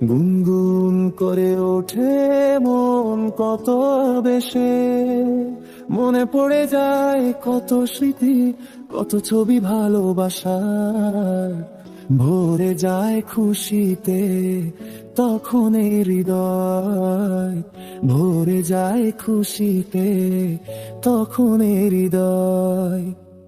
গুনগুন করে ওঠে মন কত বেশে। মনে পড়ে যায় কত স্মৃতি, কত ছবি ভালোবাসার। ভরে যায় খুশিতে তখন এই হৃদয়। ভরে যায় খুশিতে তখন এই হৃদয়।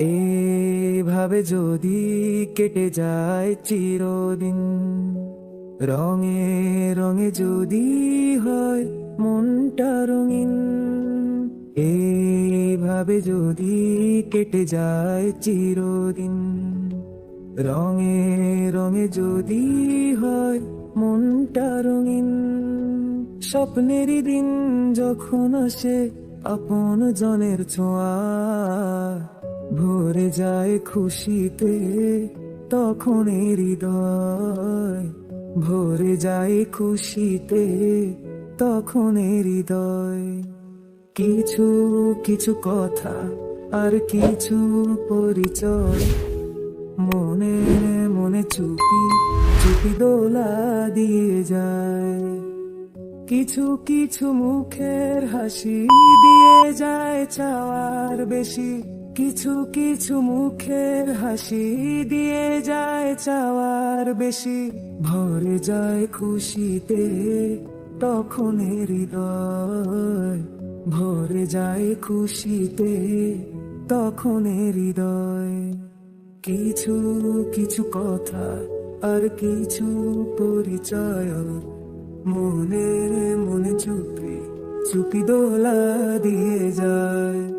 এভাবে যদি কেটে যায় চিরদিন, রঙে রঙে যদি হয় মনটা রঙিন, এভাবে যদি কেটে যায় চিরদিন, রঙে রঙে যদি হয় মনটা রঙিন। স্বপ্নেরই দিন যখন আসে আপন জনের ছোঁয়া ভরে যায় খুশিতে, তখন হৃদয় ভরে যায় খুশিতে, তখন হৃদয়। কিছু কিছু কথা আর কিছু পরিচয়, মনে মনে চুপি চুপি দোলা দিয়ে যায়। কিছু কিছু মুখের হাসি দিয়ে যায় চাওয়ার বেশি। কিছু কিছু মুখের হাসি দিয়ে যায় চাওয়ার বেশি। ভরে যায় খুশিতে তখন হৃদয়। ভরে যায় খুশিতে তখন হৃদয়। কিছু কিছু কথা আর কিছু পরিচয় মনের মনে চুপি চুপি দোলা দিয়ে যায়।